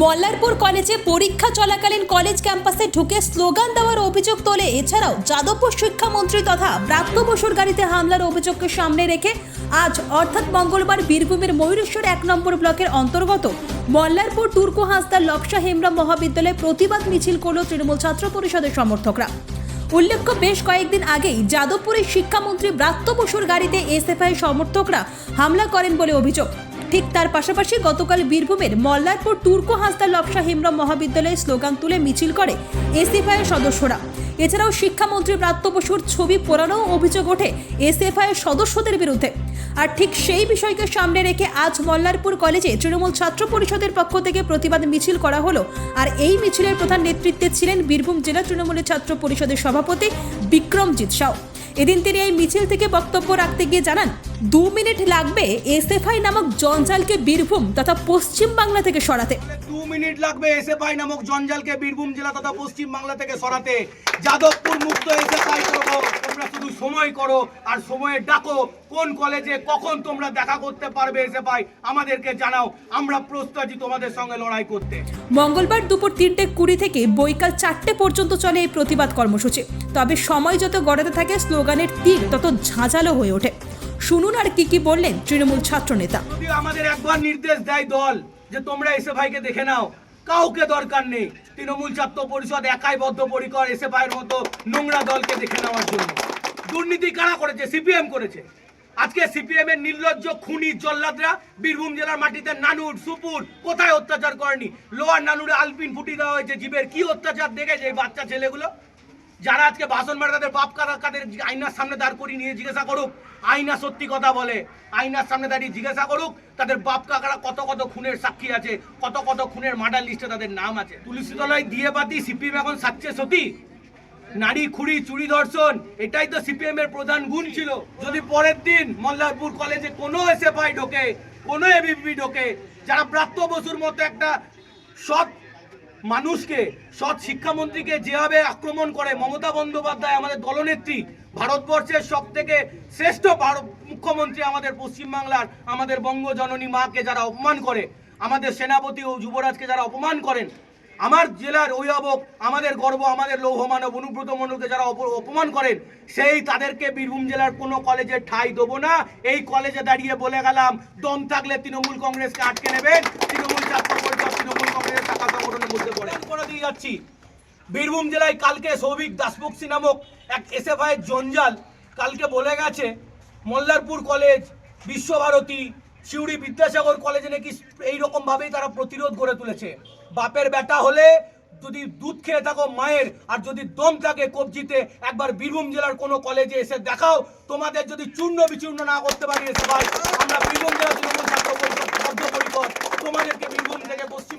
মল্লারপুর কলেজে পরীক্ষা চলাকালীন কলেজ ক্যাম্পাসে ঢুকে স্লোগান দেওয়ার অভিযোগ তোলে। এছাড়াও যাদবপুর শিক্ষামন্ত্রী তথা ব্রাত্য বসুর গাড়িতে হামলার অভিযোগকে সামনে রেখে আজ, অর্থাৎ মঙ্গলবার, বীরভূমের ময়ূরেশ্বর এক নম্বর ব্লকের অন্তর্গত মল্লারপুর টুর্কো হাসদার লক্সা হেমরা মহাবিদ্যালয়ে প্রতিবাদ মিছিল করল তৃণমূল ছাত্র পরিষদের সমর্থকরা। উল্লেখ্য, বেশ কয়েকদিন আগেই যাদবপুরের শিক্ষামন্ত্রী ব্রাত্য বসুর গাড়িতে এসএফআই সমর্থকরা হামলা করেন বলে অভিযোগ। ঠিক তার পাশাপাশি গতকাল বীরভূমের মল্লারপুর টুর্কো হাসদা লক্সা হেমব্রম মহাবিদ্যালয়ে স্লোগান তুলে মিছিল করে এসএফআই এর সদস্যরা। এছাড়াও শিক্ষামন্ত্রী ব্রাত্য বসুর ছবি পোড়ানো অভিযোগ ওঠে এসএফআই এর সদস্যদের বিরুদ্ধে। আর ঠিক সেই বিষয়কে সামনে রেখে আজ মল্লারপুর কলেজে তৃণমূল ছাত্র পরিষদের পক্ষ থেকে প্রতিবাদ মিছিল করা হলো। আর এই মিছিলের প্রধান নেতৃত্বে ছিলেন বীরভূম জেলা তৃণমূলের ছাত্র পরিষদের সভাপতি বিক্রমজিৎ সাউ। এদিন তিনি এই মিছিল থেকে বক্তব্য রাখতে গিয়ে জানান, দু মিনিট লাগবে এসএফআই নামক জঞ্জালকে বীরভূম তথা পশ্চিম বাংলা থেকে সরাতে। দু মিনিট লাগবে এসএফআই নামক জঞ্জালকে বীরভূম জেলা তথা পশ্চিম বাংলা থেকে সরাতে। যাদবপুর মুক্ত এসএফআই করব। সময় করো আর সময়ে ডাকো। কোন কলেজে কখন তোমরা দেখা করতে পারবে এসে পাই আমাদেরকে জানাও। আমরা প্রস্তুত তোমাদের সঙ্গে লড়াই করতে। মঙ্গলবার দুপুর তিনটে কুড়ি থেকে বৈকাল চারটে পর্যন্ত চলে এই প্রতিবাদ কর্মসূচি। তবে সময় যত গড়াতে থাকে স্লোগানের তীর তত ঝাঁঝালো হয়ে ওঠে। শুনুন আর কি কি বললেন তৃণমূল ছাত্র নেতা আমাদের একবার নির্দেশ দেয় দল যে তোমরা এসে ভাইকে দেখে নাও। কাউকে দরকার নেই। তৃণমূল ছাত্র পরিষদ একাই বদ্ধপরিকর এসে ভাইয়ের মতো নোংরা দলকে দেখে নেওয়ার জন্য। দুর্নীতি কারা করেছে? সিপিএম করেছে। আজকে সিপিএম এর নির্লজ্জ খুনি জল্লাদরা বীরভূম জেলার মাটিতে নানুর সুপুর কোথায় অত্যাচার করেনি? লোয়ার নানুরে আলপিন ফুটি দেওয়া হয়েছে জীবের। কি অত্যাচার দেখেছে এই বাচ্চা ছেলেগুলো? যারা আজকে ভাষণ মারে তাদের বাপ কাকা কাদের আইনার সামনে দাঁড় করিয়ে নিয়ে জিজ্ঞাসা করুক। আইনা সত্যি কথা বলে। আইনার সামনে দাঁড়িয়ে জিজ্ঞাসা করুক, তাদের বাপ কাকারা কত কত খুনের সাক্ষী আছে, কত কত খুনের মার্ডার লিস্টে তাদের নাম আছে। তুলসী তলায় দিয়ে বাতি, সিপিএম এখন সাচ্ছে সতী। নারী, খুঁড়ি চুরি ধর্ষণ, এটাই তো সিপিএম এর প্রধান গুণ ছিল। যদি পরের দিন মল্লারপুর কলেজে কোনো এসএফআই ঢোকে, কোনো এবিপি ঢোকে, যারা প্রাপ্ত বসুর মতো একটা সৎ মানুষকে, সৎ শিক্ষামন্ত্রীকে যেভাবে আক্রমণ করে মমতা বন্দ্যোপাধ্যায়, আমাদের দলনেত্রী, ভারতবর্ষের সব থেকে শ্রেষ্ঠ ভারত মুখ্যমন্ত্রী আমাদের পশ্চিমবাংলার, আমাদের বঙ্গজননী মাকে যারা অপমান করে, আমাদের সেনাপতি ও যুবরাজকে যারা অপমান করেন আমার জেলার অভিভাবক, আমাদের গর্ব, আমাদের লৌহ মানব অনুব্রত মণ্ডলকে যারা অপ- অপমান করেন, সেই তাদেরকে বীরভূম জেলার কোনো কলেজে ঠাঁই দেবো না। এই কলেজে দাঁড়িয়ে বলে গেলাম, দম থাকলে তৃণমূল কংগ্রেসকে আটকে নেবেন। তৃণমূল ছাত্র পরিষদ, তৃণমূল কংগ্রেসের টাকা সংগঠনের মধ্যে পড়ে। করে দিয়ে যাচ্ছি। বীরভূম জেলায় কালকে সৌভিক দাসবক্সি নামক এক এসএফআই জঞ্জাল কালকে বলে গেছে, মল্লারপুর কলেজ, বিশ্বভারতী শিউড়ি বিদ্যাসাগর কলেজে নাকি এইরকম ভাবেই তারা প্রতিরোধ গড়ে তুলেছে। বাপের বেটা হলে যদি দুধ খেয়ে থাকো মায়ের, আর যদি দম থাকে কবজিতে, একবার বীরভূম জেলার কোনো কলেজে এসে দেখাও। তোমাদের যদি চূর্ণ বিচূর্ণ না করতে পারি সবাই আমরা বীরভূম জেলা তৃণমূল ছাত্র পরিষদ বদ্ধপরিকর তোমাদেরকে বীরভূম থেকে পশ্চিম